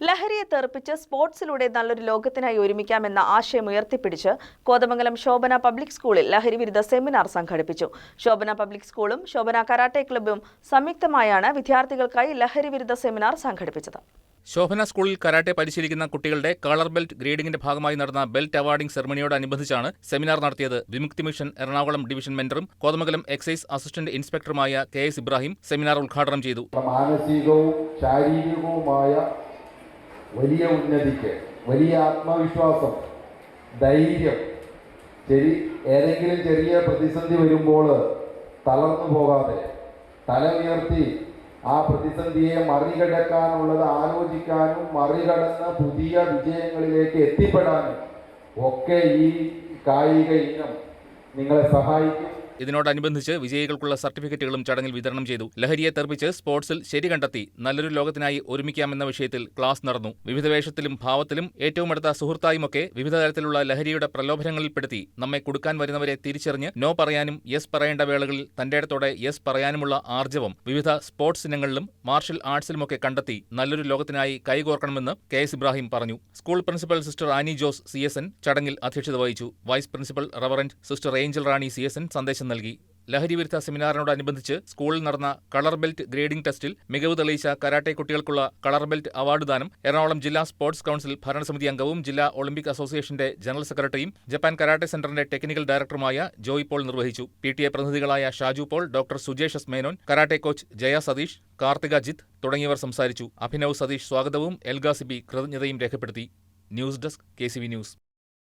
ലഹരിയെ തെറിപ്പിച്ച് സ്പോർട്സിലൂടെ നല്ലൊരു ലോകത്തിനായി ഒരുമിക്കാമെന്ന ആശയം ഉയർത്തിപ്പിടിച്ച് കോതമംഗലം ശോഭന പബ്ലിക് സ്കൂളിൽ ലഹരി വിരുദ്ധ സെമിനാർ സംഘടിപ്പിച്ചു. ശോഭന പബ്ലിക് സ്കൂളും ശോഭന കരാട്ടെ ക്ലബ്ബും സംയുക്തമായാണ് വിദ്യാർത്ഥികൾക്കായി ലഹരി വിരുദ്ധ സെമിനാർ സംഘടിപ്പിച്ചത്. ശോഭന സ്കൂളിൽ കരാട്ടെ പരിശീലിക്കുന്ന കുട്ടികളുടെ കളർ ബെൽറ്റ് ഗ്രേഡിംഗിന്റെ ഭാഗമായി നടന്ന ബെൽറ്റ് അവാർഡിംഗ് സെറമണിയോടനുബന്ധിച്ചാണ് സെമിനാർ നടത്തിയത്. വിമുക്തി മിഷൻ എറണാകുളം ഡിവിഷൻ മെന്ററും കോതമംഗലം എക്സൈസ് അസിസ്റ്റന്റ് ഇൻസ്പെക്ടറുമായ കെ എസ് ഇബ്രാഹിം സെമിനാർ ഉദ്ഘാടനം ചെയ്തു. മാനസികവും ശാരീരികവുമായ വലിയ ഉന്നതിക്ക് വലിയ ആത്മവിശ്വാസം ധൈര്യം ശരി ഏതെങ്കിലും ചെറിയ പ്രതിസന്ധി വരുമ്പോൾ തളർന്നു പോകാതെ തല ഉയർത്തി ആ പ്രതിസന്ധിയെ മറികടക്കാനുള്ളത് ആലോചിക്കാനും മറികടന്ന് പുതിയ വിജയങ്ങളിലേക്ക് എത്തിപ്പെടാനും ഒക്കെ ഈ കായിക ഇനം നിങ്ങളെ സഹായിക്കും. ഇതിനോടനുബന്ധിച്ച് വിജയികൾക്കുള്ള സർട്ടിഫിക്കറ്റുകളും ചടങ്ങിൽ വിതരണം ചെയ്തു. ലഹരിയെ തെറിപ്പിച്ച് സ്പോർട്സിൽ ശരി കണ്ടെത്തി. നല്ലൊരു ലോകത്തിനായി ഒരുമിക്കാമെന്ന വിഷയത്തിൽ ക്ലാസ് നടന്നു. വിവിധ വേഷത്തിലും ഭാവത്തിലും ഏറ്റവും അടുത്ത സുഹൃത്തായുമൊക്കെ വിവിധ തരത്തിലുള്ള ലഹരിയുടെ പ്രലോഭനങ്ങളിൽപ്പെടുത്തി. നമ്മെ കൊടുക്കാൻ വരുന്നവരെ തിരിച്ചറിഞ്ഞ് നോ പറയാനും യെസ് പറയേണ്ട വേളകളിൽ തന്റെ ഇടത്തോടെ യെസ് പറയാനുമുള്ള ആർജവം വിവിധ സ്പോർട്സ് ഇനങ്ങളിലും മാർഷൽ ആർട്സിലുമൊക്കെ കണ്ടെത്തി നല്ലൊരു ലോകത്തിനായി കൈകോർക്കണമെന്ന് കെ എസ് ഇബ്രാഹിം പറഞ്ഞു. School principal sister Annie Jose C N ചടങ്ങിൽ അധ്യക്ഷത വഹിച്ചു. Vice principal reverend sister Angel Rani C S സന്ദേശം നൽകി. ലഹരി വിരുദ്ധ സെമിനാറിനോടനുബന്ധിച്ച് സ്കൂളിൽ നടന്ന കളർ ബെൽറ്റ് ഗ്രേഡിംഗ് ടെസ്റ്റിൽ മികവ് തെളിയിച്ച കരാട്ടെ കുട്ടികൾക്കുള്ള കളർ ബെൽറ്റ് അവാർഡ് ദാനം എറണാകുളം ജില്ലാ സ്പോർട്സ് കൌൺസിൽ ഭരണസമിതി അംഗവും ജില്ലാ ഒളിമ്പിക് അസോസിയേഷന്റെ ജനറൽ സെക്രട്ടറിയും ജപ്പാൻ കരാട്ടെ സെന്ററിന്റെ ടെക്നിക്കൽ ഡയറക്ടറുമായ ജോയ് പോൾ നിർവഹിച്ചു. P T A പ്രതിനിധികളായ Shaju Paul doctor Sujesh S Menon karate coach Jaya Satheesh Karthika Jith തുടങ്ങിയവർ സംസാരിച്ചു. അഭിനവ് സതീഷ് സ്വാഗതവും എൽഗാസിബി കൃതജ്ഞതയും രേഖപ്പെടുത്തി. News desk K news.